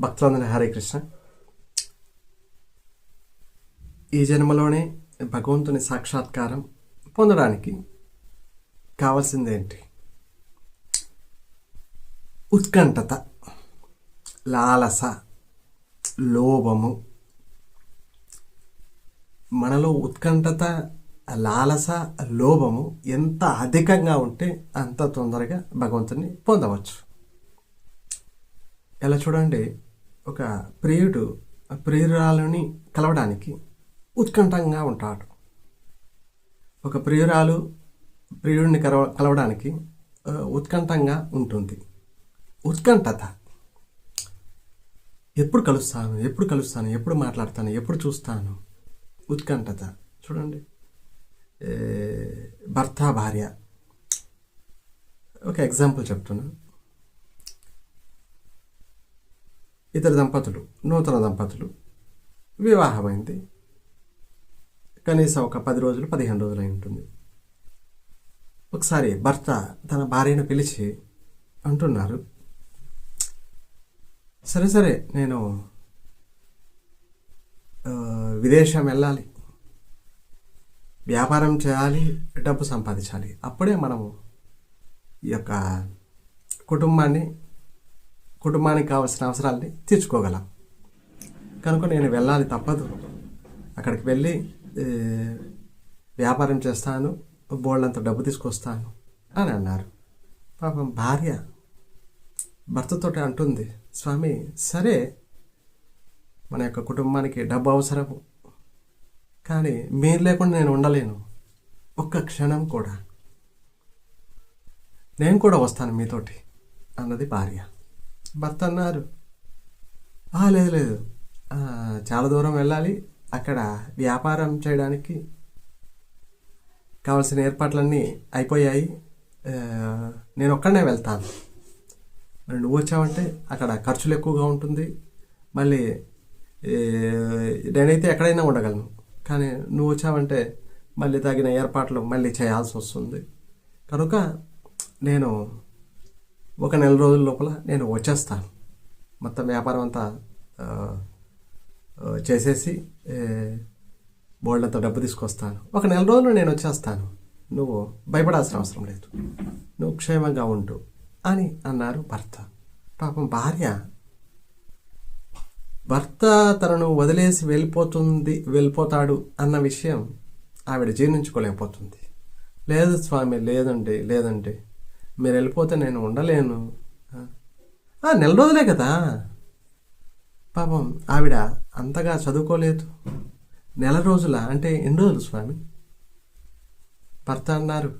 భక్తులందరినీ హరే కృష్ణ. ఈ జన్మలోనే భగవంతుని సాక్షాత్కారం పొందడానికి కావాల్సిందేంటి? ఉత్కంఠత లాలస లోభము. మనలో ఉత్కంఠత లాలస లోభము ఎంత అధికంగా ఉంటే అంత తొందరగా భగవంతుని పొందవచ్చు. ఎలా చూడండి ఒక ప్రియుడు ఆ ప్రియురాలుని కలవడానికి ఉత్కంఠంగా ఉంటాడు. ఒక ప్రియురాలు ప్రియుడిని కలవ కలవడానికి ఉత్కంఠంగా ఉంటుంది. ఉత్కంఠత. ఎప్పుడు కలుస్తాను ఎప్పుడు కలుస్తాను ఎప్పుడు మాట్లాడతాను ఎప్పుడు చూస్తాను? ఉత్కంఠత. చూడండి. భర్త భార్య. ఒక ఎగ్జాంపుల్ చెప్తున్నాను ఇద్దరు దంపతులు నూతన దంపతులు. వివాహమైంది. కనీసం ఒక పది రోజులు పదిహేను రోజులు అయి ఉంటుంది ఒకసారి భర్త తన భార్యను పిలిచి అంటున్నారు సరే సరే నేను విదేశం వెళ్ళాలి. వ్యాపారం చేయాలి డబ్బు సంపాదించాలి. అప్పుడే మనము ఈ యొక్క కుటుంబాన్ని కుటుంబానికి కావాల్సిన అవసరాలని తీర్చుకోగలం. కనుక నేను వెళ్ళాలి తప్పదు. అక్కడికి వెళ్ళి వ్యాపారం చేస్తాను బోళ్ళంత డబ్బు తీసుకొస్తాను అని అన్నారు. పాపం భార్య భర్తతోటి అంటుంది స్వామి సరే మన యొక్క కుటుంబానికి డబ్బు అవసరము కానీ మీరు లేకుండా నేను ఉండలేను. ఒక్క క్షణం కూడా. నేను కూడా వస్తాను మీతోటి అన్నది భార్య. భర్త అన్నారు లేదు లేదు. చాలా దూరం వెళ్ళాలి. అక్కడ వ్యాపారం చేయడానికి కావాల్సిన ఏర్పాట్లన్నీ అయిపోయాయి. నేను ఒక్కడనే వెళ్తాను. మరి నువ్వు వచ్చావంటే అక్కడ ఖర్చులు ఎక్కువగా ఉంటుంది. మళ్ళీ నేనైతే ఎక్కడైనా ఉండగలను. కానీ నువ్వు వచ్చావంటే మళ్ళీ తగిన ఏర్పాట్లు మళ్ళీ చేయాల్సి వస్తుంది. కనుక నేను ఒక నెల రోజుల లోపల నేను వచ్చేస్తాను. మొత్తం వ్యాపారం అంతా చేసేసి ఏ, బోల్డంత డబ్బు తీసుకొస్తాను. ఒక నెల రోజులు నేను వచ్చేస్తాను. నువ్వు భయపడాల్సిన అవసరం లేదు. నువ్వు క్షేమంగా ఉండు అని అన్నారు భర్త. పాపం భార్య భర్త తనను వదిలేసి వెళ్ళిపోతుంది వెళ్ళిపోతాడు అన్న విషయం ఆవిడ జీర్ణించుకోలేకపోతుంది. లేదు స్వామి లేదండి లేదండి. మీరు వెళ్ళిపోతే నేను ఉండలేను. నెల రోజులే కదా. పాపం ఆవిడ అంతగా చదువుకోలేదు. నెల రోజుల అంటే ఎన్ని రోజులు స్వామి? భర్త అన్నారు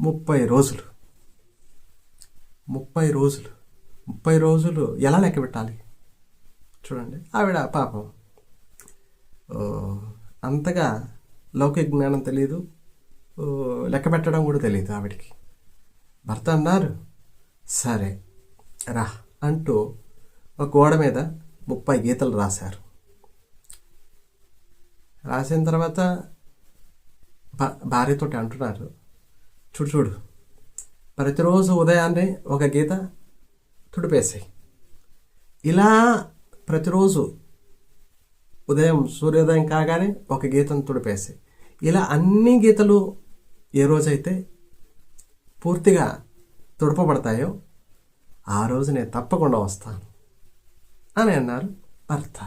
ముప్పై రోజులు. ముప్పై రోజులు. ముప్పై రోజులు ఎలా లెక్క పెట్టాలి? చూడండి. ఆవిడ పాపం అంతగా లౌకిక జ్ఞానం తెలియదు లెక్క పెట్టడం కూడా తెలియదు ఆవిడకి. భర్త అన్నారు. సరే రా అంటూ ఒక గోడ మీద ముప్పై గీతలు రాశారు. రాసిన తర్వాత భార్యతో భార్యతోటి అంటున్నారు. చూడు చూడు ప్రతిరోజు ఉదయాన్నే ఒక గీత తుడిపేసాయి. ఇలా ప్రతిరోజు ఉదయం సూర్యోదయం కాగానే ఒక గీతను తుడిపేసాయి. ఇలా అన్ని గీతలు ఏ రోజైతే పూర్తిగా తుడపబడతాయో ఆ రోజు నేను తప్పకుండా వస్తాను అని అన్నారు భర్త.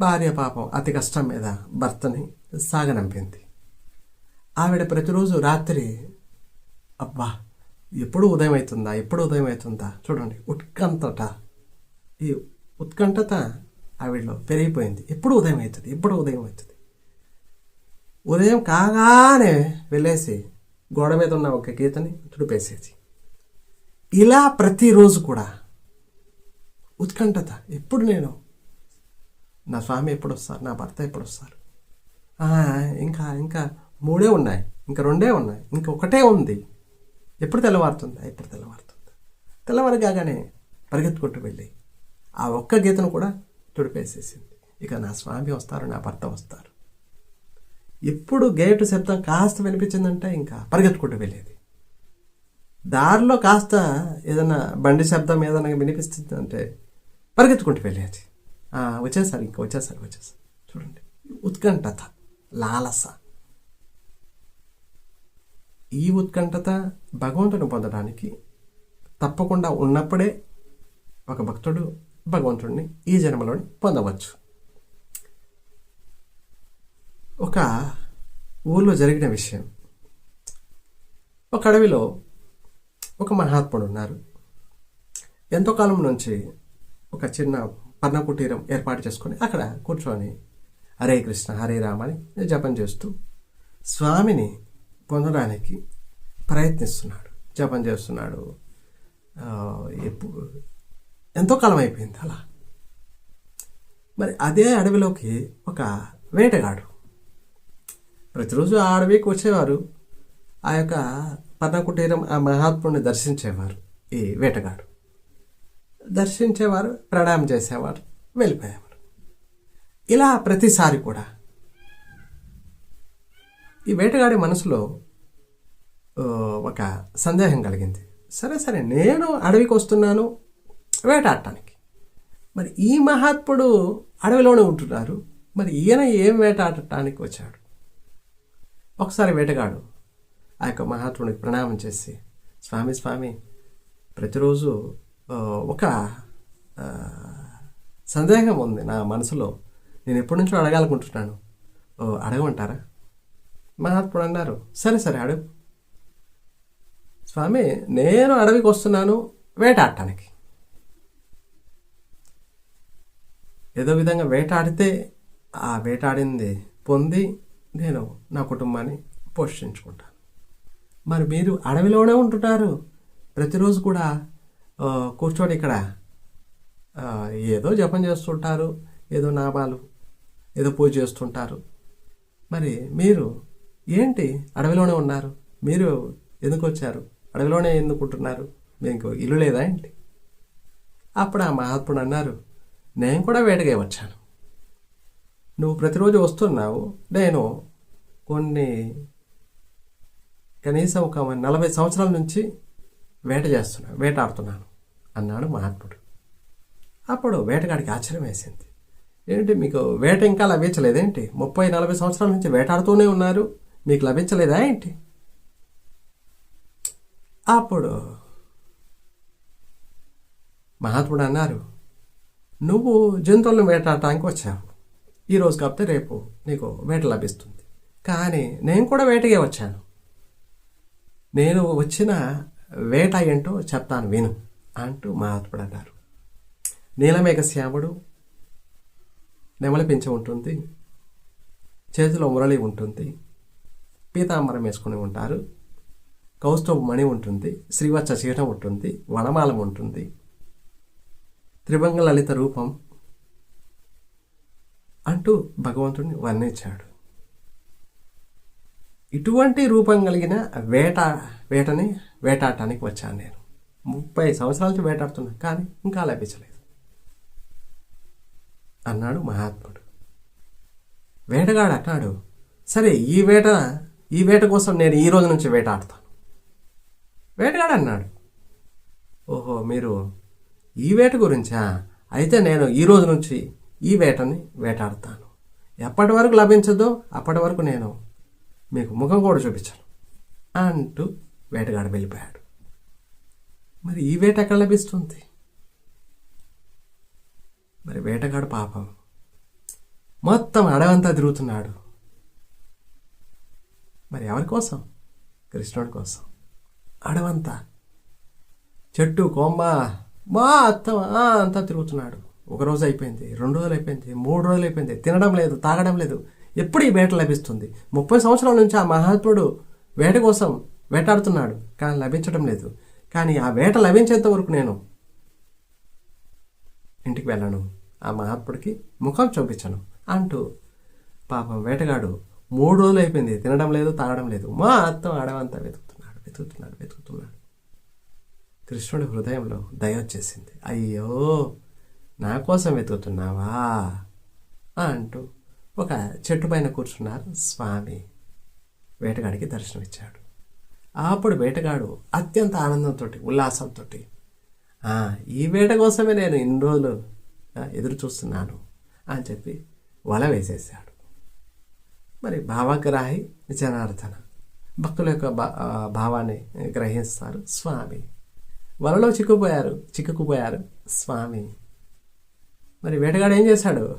భార్య పాపం అతి కష్టం మీద భర్తని సాగనంపింది. ఆవిడ ప్రతిరోజు రాత్రి అబ్బా ఎప్పుడు ఉదయం అవుతుందా ఎప్పుడు ఉదయం అవుతుందా చూడండి ఉత్కంఠత ఈ ఉత్కంఠత ఆవిడలో పెరిగిపోయింది. ఎప్పుడు ఉదయం అవుతుంది ఎప్పుడు ఉదయం అవుతుంది ఉదయం కాగానే వెళ్ళేసి గోడ మీద ఉన్న ఒక గీతని తుడిపేసేది ఇలా ప్రతిరోజు కూడా ఉత్కంఠత ఎప్పుడు నేను నా స్వామి ఎప్పుడు వస్తారు నా భర్త ఎప్పుడు వస్తారు ఇంకా ఇంకా మూడే ఉన్నాయి ఇంకా రెండే ఉన్నాయి ఇంకా ఒకటే ఉంది. ఎప్పుడు తెల్లవారుతుందా? ఎప్పుడు తెల్లవారుతుంది. తెల్లవారు కాగానే పరిగెత్తుకుంటూ వెళ్ళి ఆ ఒక్క గీతను కూడా తుడిపేసేసింది. ఇక నా స్వామి వస్తారు నా భర్త వస్తారు. ఎప్పుడు గేటు శబ్దం కాస్త వినిపించిందంటే ఇంకా పరిగెత్తుకుంటూ వెళ్ళేది. దారిలో కాస్త ఏదైనా బండి శబ్దం ఏదైనా వినిపిస్తుందంటే పరిగెత్తుకుంటూ వెళ్ళేది. వచ్చేసారు ఇంకా వచ్చేసారు వచ్చేసారు చూడండి ఉత్కంఠత లాలస. ఈ ఉత్కంఠత భగవంతుని పొందడానికి తప్పకుండా ఉన్నప్పుడే ఒక భక్తుడు భగవంతుడిని ఈ జన్మలోని పొందవచ్చు. ఒక ఊళ్ళో జరిగిన విషయం. ఒక అడవిలో ఒక మహాత్ముడు ఉన్నారు. ఎంతో కాలం నుంచి ఒక చిన్న పర్ణ కుటీరం ఏర్పాటు చేసుకొని అక్కడ కూర్చొని హరే కృష్ణ హరే రామ అని జపం చేస్తూ స్వామిని పొందడానికి ప్రయత్నిస్తున్నాడు. జపం చేస్తున్నాడు. ఎప్పుడు ఎంతో కాలం అయిపోయింది అలా. మరి అదే అడవిలోకి ఒక వేటగాడు ప్రతిరోజు ఆ అడవికి వచ్చేవారు. ఆ యొక్క పర్ణకుటీరం ఆ మహాత్ముడిని దర్శించేవారు ఈ వేటగాడు. దర్శించేవారు ప్రణామం చేసేవారు వెళ్ళిపోయేవారు. ఇలా ప్రతిసారి కూడా ఈ వేటగాడి మనసులో ఒక సందేహం కలిగింది. సరే సరే నేను అడవికి వస్తున్నాను వేటాడటానికి. మరి ఈ మహాత్ముడు అడవిలోనే ఉంటున్నారు. మరి ఈయన ఏం వేటాడటానికి వచ్చాడు? ఒకసారి వేటగాడు. ఆ యొక్క మహాత్ముడికి ప్రణామం చేసి స్వామి స్వామి ప్రతిరోజు ఒక సందేహం ఉంది నా మనసులో. నేను ఎప్పటి నుంచో అడగాలనుకుంటున్నాను. ఓ, అడగమంటారా? మహాత్ముడు అన్నారు సరే సరే అడుగు. స్వామి నేను అడవికి వస్తున్నాను వేటాడటానికి. ఏదో విధంగా వేటాడితే ఆ వేటాడింది పొంది నేను నా కుటుంబాన్ని పోషించుకుంటాను. మరి మీరు అడవిలోనే ఉంటుంటారు ప్రతిరోజు కూడా కూర్చోని కూర్చొని ఇక్కడ ఏదో జపం చేస్తుంటారు ఏదో నామాలు ఏదో పూజ చేస్తుంటారు. మరి మీరు ఏంటి అడవిలోనే ఉన్నారు? మీరు ఎందుకు వచ్చారు? అడవిలోనే ఎందుకుంటున్నారు మీకు ఇల్లు లేదా ఏంటి? అప్పుడు ఆ మహాత్ముడు అన్నారు నేను కూడా వేటగా వచ్చాను. నువ్వు ప్రతిరోజు వస్తున్నావు. నేను కొన్ని కనీసం ఒక నలభై సంవత్సరాల నుంచి వేట చేస్తున్నాను వేటాడుతున్నాను అన్నాడు మహాత్ముడు. అప్పుడు వేటగాడికి ఆశ్చర్యం వేసింది. ఏంటి మీకు వేట ఇంకా లభించలేదేంటి ముప్పై నలభై సంవత్సరాల నుంచి వేటాడుతూనే ఉన్నారు. మీకు లభించలేదా ఏంటి? అప్పుడు మహాత్ముడు అన్నారు నువ్వు జంతువులను వేటాడటానికి వచ్చావు. ఈరోజు కాకపోతే రేపు నీకు వేట లభిస్తుంది. కానీ నేను కూడా వేటగే వచ్చాను. నేను వచ్చిన వేట ఏంటో చెప్తాను విను అంటూ మహాత్ముడు అన్నారు. నీలమేఘ శ్యాముడు నెమలిపించి ఉంటుంది. చేతిలో మురళి ఉంటుంది. పీతాంబరం వేసుకుని ఉంటారు. కౌస్తవ మణి ఉంటుంది. శ్రీవత్స చీఠం ఉంటుంది. వనమాలం ఉంటుంది. త్రిభంగ లలిత రూపం అంటూ భగవంతుడిని వర్ణించాడు. ఇటువంటి రూపం కలిగిన వేట వేటని వేటాడటానికి వచ్చాను నేను. ముప్పై సంవత్సరాల నుంచి వేటాడుతున్నా కానీ ఇంకా లభించలేదు. అన్నాడు మహాత్ముడు. వేటగాడు అన్నాడు సరే ఈ వేట ఈ వేట కోసం నేను ఈ రోజు నుంచి వేటాడతాను. వేటగాడు అన్నాడు ఓహో మీరు ఈ వేట గురించా? అయితే నేను ఈ రోజు నుంచి ఈ వేటని వేటాడతాను. ఎప్పటి వరకు లభించదో అప్పటి వరకు నేను మీకు ముఖం కూడా చూపించాను అంటూ వేటగాడు వెళ్ళిపోయాడు. మరి ఈ వేట ఎక్కడ లభిస్తుంది? మరి వేటగాడు పాపం మొత్తం అడవంతా తిరుగుతున్నాడు. మరి ఎవరి కోసం? కృష్ణుడి కోసం. అడవంతా. చెట్టు కొమ్మ మొత్తం ఆ, అంతా తిరుగుతున్నాడు. ఒక రోజు అయిపోయింది రెండు రోజులు అయిపోయింది మూడు రోజులు అయిపోయింది. తినడం లేదు తాగడం లేదు. ఎప్పుడు ఈ వేట లభిస్తుంది? ముప్పై సంవత్సరాల నుంచి ఆ మహాత్ముడు వేట కోసం వేటాడుతున్నాడు కానీ లభించడం లేదు. కానీ ఆ వేట లభించేంత వరకు నేను ఇంటికి వెళ్ళను. ఆ మహాత్ముడికి ముఖం చూపించను అంటూ పాపం వేటగాడు మూడు రోజులు అయిపోయింది. తినడం లేదు తాగడం లేదు. మొత్తం అడవంతా వెతుకుతున్నాడు వెతుకుతున్నాడు వెతుకుతున్నాడు. కృష్ణుడి హృదయంలో దయ వచ్చేసింది. అయ్యో! నా కోసం వెతుకుతున్నావా? అంటూ ఒక చెట్టు పైన కూర్చున్నారు స్వామి. వేటగాడికి దర్శనమిచ్చాడు. అప్పుడు వేటగాడు అత్యంత ఆనందంతో ఉల్లాసంతో ఈ వేట కోసమే నేను ఇన్ని రోజులు ఎదురు చూస్తున్నాను అని చెప్పి వల వేసేసాడు మరి భావగ్రాహి జనార్దన భక్తుల యొక్క భా- భావాన్ని గ్రహిస్తారు స్వామి. వలలో చిక్కుపోయారు చిక్కుకుపోయారు స్వామి. మరి వేటగాడు ఏం చేశాడు?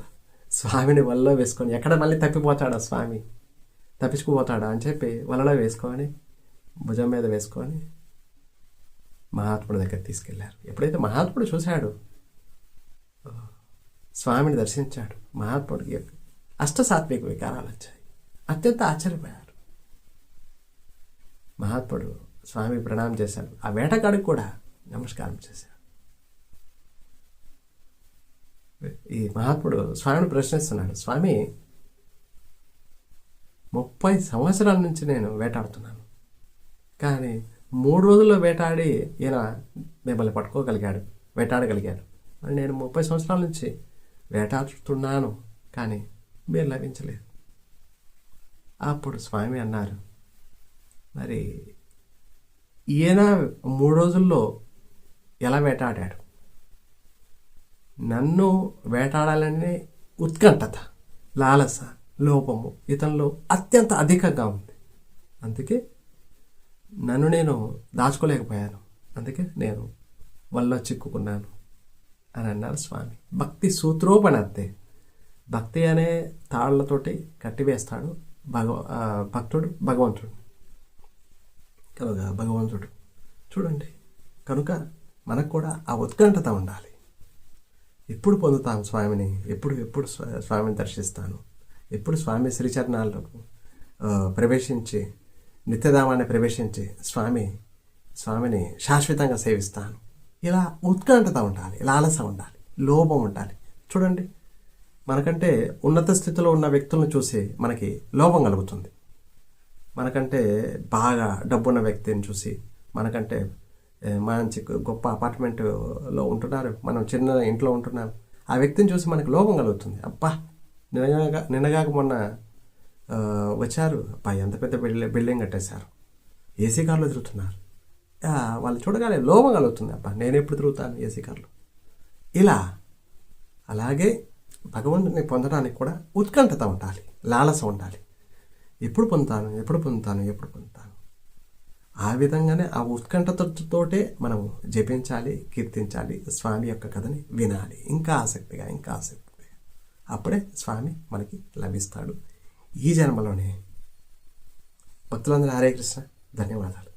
స్వామిని వలలో వేసుకొని ఎక్కడ మళ్ళీ తప్పిపోతాడా స్వామి? తప్పించుకుపోతాడా అని చెప్పి వలలో వేసుకొని భుజం మీద వేసుకొని మహాత్ముడి దగ్గర తీసుకెళ్ళారు. ఎప్పుడైతే మహాత్ముడు చూశాడు స్వామిని దర్శించాడు మహాత్ముడికి అష్టసాత్విక వికారాలు వచ్చాయి. అత్యంత ఆశ్చర్యపోయారు. మహాత్ముడు స్వామి ప్రణామం చేశాడు. ఆ వేటగాడికి కూడా నమస్కారం చేశాడు. ఈ మహాత్ముడు స్వామిని ప్రశ్నిస్తున్నాడు స్వామి ముప్పై సంవత్సరాల నుంచి నేను వేటాడుతున్నాను. కానీ మూడు రోజుల్లో వేటాడి ఈయన మిమ్మల్ని పట్టుకోగలిగాడు వేటాడగలిగాడు. మరి నేను ముప్పై సంవత్సరాల నుంచి వేటాడుతున్నాను కానీ మీరు లభించలేదు. అప్పుడు స్వామి అన్నారు మరి ఈయన మూడు రోజుల్లో ఎలా వేటాడాడు? నన్ను వేటాడాలనే ఉత్కంఠత లాలస లోపము ఇతనిలో అత్యంత అధికంగా ఉంది. అందుకే నన్ను నేను దాచుకోలేకపోయాను. అందుకే నేను వల్ల చిక్కుకున్నాను అని అన్నారు స్వామి. భక్తి సూత్రోపణత్తే భక్తి అనే తాళ్ళతోటి కట్టివేస్తాడు భగవ భక్తుడు భగవంతుడు. కనుక భగవంతుడు చూడండి కనుక మనకు కూడా ఆ ఉత్కంఠత ఉండాలి. ఎప్పుడు పొందుతాను స్వామిని? ఎప్పుడు ఎప్పుడు స్వా- స్వామిని దర్శిస్తాను? ఎప్పుడు స్వామి శ్రీచరణాలకు ప్రవేశించి నిత్యధామాన్ని ప్రవేశించి స్వామి స్వామిని శాశ్వతంగా సేవిస్తాను. ఇలా ఉత్కంఠత ఉండాలి ఆలస ఉండాలి లోభం ఉండాలి. చూడండి మనకంటే ఉన్నత స్థితిలో ఉన్న వ్యక్తులను చూసి మనకి లోభం కలుగుతుంది. మనకంటే బాగా డబ్బున్న వ్యక్తిని చూసి మనకంటే మంచి గొప్ప అపార్ట్మెంట్లో ఉంటున్నారు. మనం చిన్న ఇంట్లో ఉంటున్నాం. ఆ వ్యక్తిని చూసి మనకు లోపం కలుగుతుంది. అబ్బా! నిన్నగా నిన్నగాక మొన్న వచ్చారు. అబ్బా! ఎంత పెద్ద బిల్డింగ్ బిల్డింగ్ కట్టేశారు. ఏసీ కార్లో తిరుగుతున్నారు. వాళ్ళు చూడగానే లోపం కలుగుతుంది. అబ్బా! నేను ఎప్పుడు తిరుగుతాను ఏసీ కార్లో? ఇలా అలాగే భగవంతుని పొందడానికి కూడా ఉత్కంఠత ఉండాలి. లాలస ఉండాలి. ఎప్పుడు పొందుతాను? ఎప్పుడు పొందుతాను? ఎప్పుడు పొందుతాను? ఆ విధంగానే ఆ ఉత్కంఠతతోటే మనం జపించాలి కీర్తించాలి స్వామి యొక్క కథని వినాలి. ఇంకా ఆసక్తిగా ఇంకా ఆసక్తిగా. అప్పుడే స్వామి మనకి లభిస్తాడు ఈ జన్మలోనే. భక్తులందరూ హరే కృష్ణ. ధన్యవాదాలు.